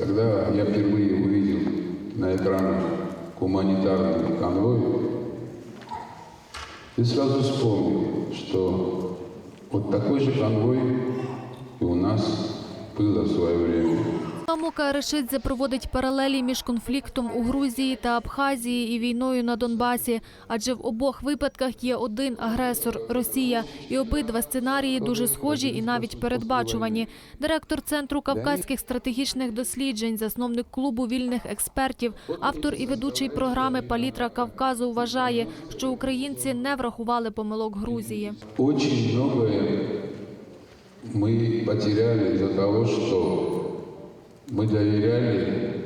Когда я впервые увидел на экранах гуманитарный конвой, я сразу вспомнил, что вот такой же конвой и у нас было в свое время. Мамука Решидзе проводить паралелі між конфліктом у Грузії та Абхазії і війною на Донбасі, адже в обох випадках є один агресор Росія, і обидва сценарії дуже схожі і навіть передбачувані. Директор центру кавказьких стратегічних досліджень, засновник клубу вільних експертів, автор і ведучий програми Палітра Кавказу вважає, що українці не врахували помилок Грузії. Очень многое мы потеряли из-за того, что мы доверяли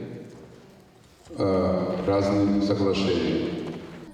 э, разным соглашениям.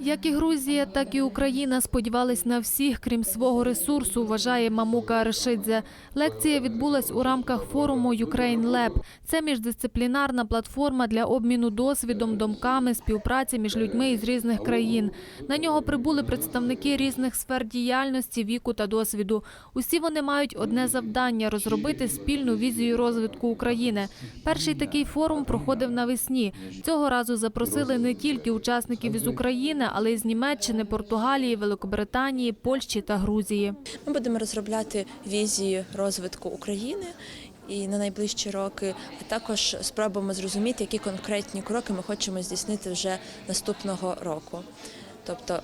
Як і Грузія, так і Україна сподівались на всіх, крім свого ресурсу, вважає Мамука Аршидзе. Лекція відбулась у рамках форуму Ukraine Lab. Це міждисциплінарна платформа для обміну досвідом, думками, співпраці між людьми із різних країн. На нього прибули представники різних сфер діяльності, віку та досвіду. Усі вони мають одне завдання розробити спільну візію розвитку України. Перший такий форум проходив навесні. Цього разу запросили не тільки учасників із України, але й з Німеччини, Португалії, Великобританії, Польщі та Грузії. Ми будемо розробляти візію розвитку України і на найближчі роки, а також спробуємо зрозуміти, які конкретні кроки ми хочемо здійснити вже наступного року. Тобто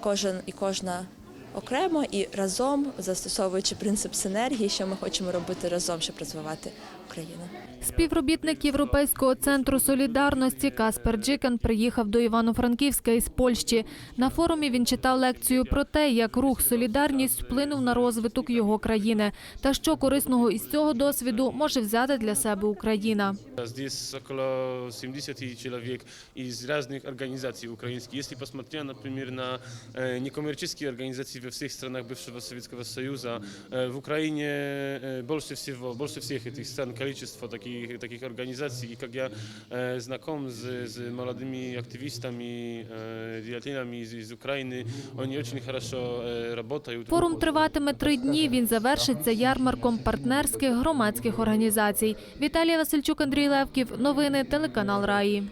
кожен і кожна окремо і разом, застосовуючи принцип синергії, що ми хочемо робити разом, щоб розвивати Україну. Співробітник Європейського центру солідарності Каспер Джикен приїхав до Івано-Франківська із Польщі. На форумі він читав лекцію про те, як рух Солідарність вплинув на розвиток його країни та що корисного із цього досвіду може взяти для себе Україна. Здесь около 70 человек из разных организаций украинских. Если посмотреть, например, на э, некоммерческие организации во всех странах бывшего Советского Союза, э, в Украине э, больше всего, больше всех этих стран количество таких, таких организаций. И как я э, знаком с, с молодыми активистами, э, деятелями из, из Украины, они очень хорошо э, работают. Форум триватиме три дні. Він завершиться ярмарком партнерських громадських організацій. Віталія Васильчук, Андрій Левків. Новини телеканал Раї.